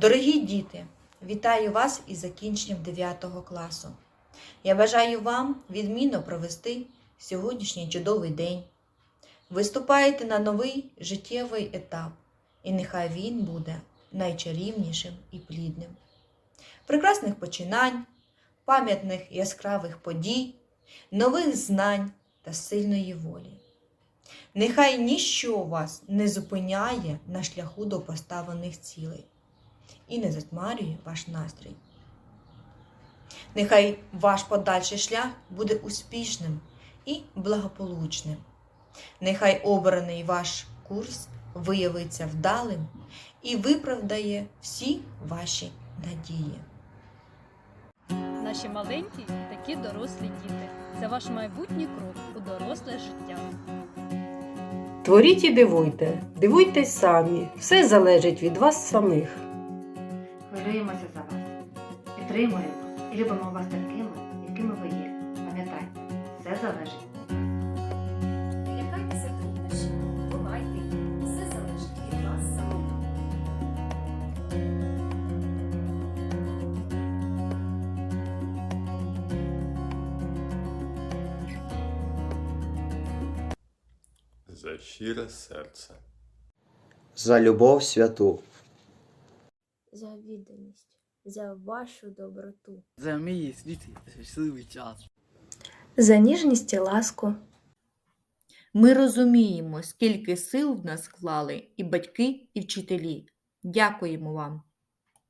Дорогі діти, вітаю вас із закінченням 9 класу. Я бажаю вам відмінно провести сьогоднішній чудовий день. Виступаєте на новий життєвий етап, і нехай він буде найчарівнішим і плідним. Прекрасних починань, пам'ятних яскравих подій, нових знань та сильної волі. Нехай ніщо вас не зупиняє на шляху до поставлених цілей і не затьмарює ваш настрій. Нехай ваш подальший шлях буде успішним і благополучним. Нехай обраний ваш курс виявиться вдалим і виправдає всі ваші надії. Наші маленькі такі дорослі діти. Це ваш майбутній крок у доросле життя. Творіть і дивуйте, дивуйтесь самі, все залежить від вас самих. Хвилюємося за вас, підтримуємо і любимо вас такими, якими ви є. Пам'ятайте, все залежить. Не лякайтеся труднощів, бувайте, їх. все залежить від вас самого. за щире серце. за любов святу, за відданість, за вашу доброту, За мій світлий щасливий час. за ніжність і ласку, Ми розуміємо, скільки сил в нас склали, і батьки, і вчителі. Дякуємо вам.